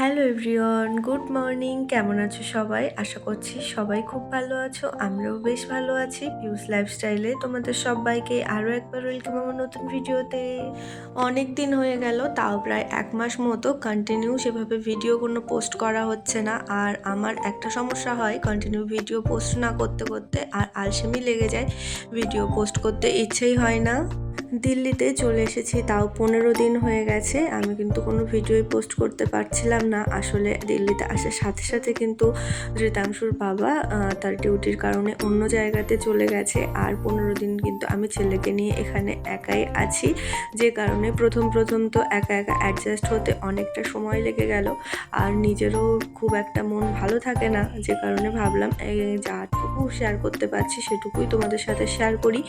Hello everyone, good morning. কেমন আছো সবাই? আশা করছি সবাই খুব ভালো আছো, আমরাও বেশ ভালো আছি পিউস লাইফস্টাইলে তোমাদের সবাইকে আরও একবার ওয়েলকাম আমার নতুন ভিডিওতে। অনেক দিন হয়ে গেল, তাও প্রায় এক মাস মতো কন্টিনিউ সেভাবে ভিডিও কোনো পোস্ট করা হচ্ছে না। আর আমার একটা সমস্যা হয় কন্টিনিউ ভিডিও পোস্ট না করতে করতে আর আলসেমি লেগে যায়, ভিডিও পোস্ট করতে ইচ্ছেই হয় না। দিল্লিতে চলে এসেছি, তাও পনেরো দিন হয়ে গেছে। আমি কিন্তু কোনো ভিডিওই পোস্ট করতে পারছিলাম না। আসলে দিল্লিতে আসার সাথে সাথে কিন্তু ঋতাংশুর বাবা তার ডিউটির কারণে অন্য জায়গাতে চলে গেছে। আর পনেরো দিন কিন্তু আমি ছেলেকে নিয়ে এখানে একাই আছি। যে কারণে প্রথম প্রথম তো একা একা অ্যাডজাস্ট হতে অনেকটা সময় লেগে গেল। আর নিজেরও খুব একটা মন ভালো থাকে না। যে কারণে ভাবলাম যাটুকু শেয়ার করতে পারছি, সেটুকুই তোমাদের সাথে শেয়ার করি।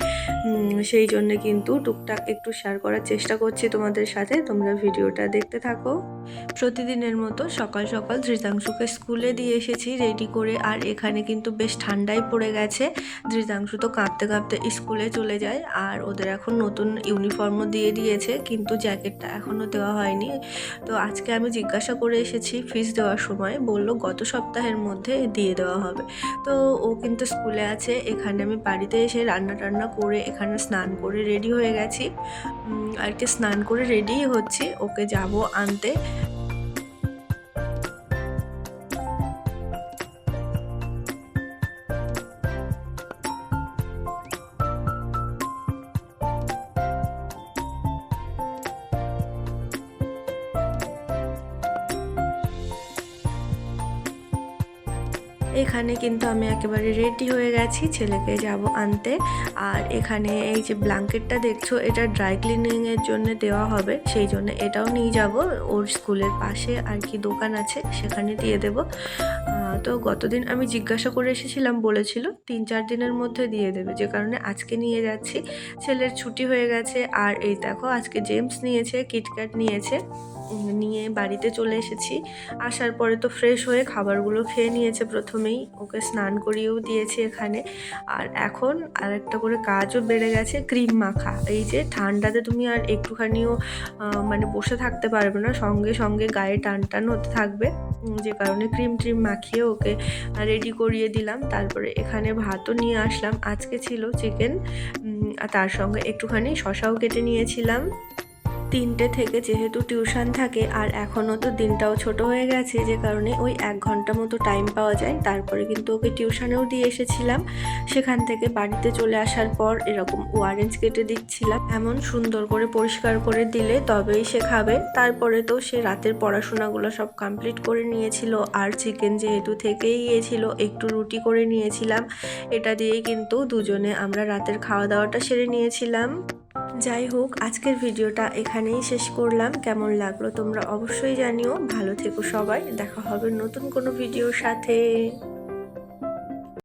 সেই জন্য কিন্তু টুকটাক একটু শেয়ার করার চেষ্টা করছি তোমাদের সাথে। তোমরা ভিডিওটা দেখতে থাকো। প্রতিদিনের মতো সকাল সকাল ধৃতাংশুকে স্কুলে দিয়ে এসেছি রেডি করে। আর এখানে কিন্তু বেশ ঠান্ডাই পড়ে গেছে। ধৃতাংশু তো কাঁপতে কাঁপতে স্কুলে চলে যায়। আর ওদের এখন নতুন ইউনিফর্মও দিয়ে দিয়েছে, কিন্তু জ্যাকেটটা এখনও দেওয়া হয়নি। তো আজকে আমি জিজ্ঞাসা করে এসেছি ফিস দেওয়ার সময়। বলল গত সপ্তাহের মধ্যে দিয়ে দেওয়া হবে। তো ও কিন্তু স্কুলে আছে। এখানে আমি বাড়িতে এসে রান্না টান্না করে এখানে স্নান করে রেডি হয়ে গেছি। আর কি স্নান করে রেডি হচ্ছি। ওকে যাব আনতে। এখানে কিন্তু আমি একেবারে রেডি হয়ে গেছি ছেলেকে যাব আনতে। আর এখানে এই যে ব্ল্যাঙ্কেটটা দেখছ, এটা ড্রাই ক্লিনিংয়ের জন্য দেওয়া হবে। সেই জন্য এটাও নিয়ে যাব। ওর স্কুলের পাশে আর কি দোকান আছে, সেখানে দিয়ে দেব। তো গতদিন আমি জিজ্ঞাসা করে এসেছিলাম, বলেছিল তিন চার দিনের মধ্যে দিয়ে দেবে। যে কারণে আজকে নিয়ে যাচ্ছি। ছেলের ছুটি হয়ে গেছে। আর এই দেখো, আজকে জেমস নিয়েছে কিটক্যাট নিয়েছে। নিয়ে বাড়িতে চলে এসেছি। আসার পরে তো ফ্রেশ হয়ে খাবারগুলো খেয়ে নিয়েছে প্রথমেই। ওকে স্নান করিয়েও দিয়েছি এখানে। আর এখন আর একটা করে কাজও বেড়ে গেছে ক্রিম মাখা। এই যে ঠান্ডাতে তুমি আর একটুখানিও মানে বসে থাকতে পারবে না, সঙ্গে সঙ্গে গায়ে টান টান হতে থাকবে। যে কারণে ক্রিম ট্রিম মাখিয়ে ওকে রেডি করিয়ে দিলাম। তারপরে এখানে ভাতও নিয়ে আসলাম। আজকে ছিল চিকেন আর তার সঙ্গে একটুখানি শশাও কেটে নিয়েছিলাম। তিনটে থেকে যেহেতু টিউশন থাকে, আর এখনও তো দিনটাও ছোট হয়ে গেছে, যে কারণে ওই এক ঘণ্টা মতো টাইম পাওয়া যায়। তারপরে কিন্তু ওকে টিউশনেও দিয়ে এসেছিলাম। সেখান থেকে বাড়িতে চলে আসার পর এরকম ওয়ারেঞ্জ কেটে দিচ্ছিলাম। এমন সুন্দর করে পরিষ্কার করে দিলে তবেই সে খাবে। তারপরে তো সে রাতের পড়াশোনাগুলো সব কমপ্লিট করে নিয়েছিল, আর চিকেন যেহেতু থেকেই গিয়েছিল, একটু রুটি করে নিয়েছিলাম। এটা দিয়েই কিন্তু দুজনে আমরা রাতের খাওয়া দাওয়াটা সেরে নিয়েছিলাম। যাই হোক, আজকের ভিডিওটা এখানেই শেষ করলাম। কেমন লাগল তোমরা অবশ্যই জানিও। ভালো থেকো সবাই। দেখা হবে নতুন কোনো ভিডিওর সাথে।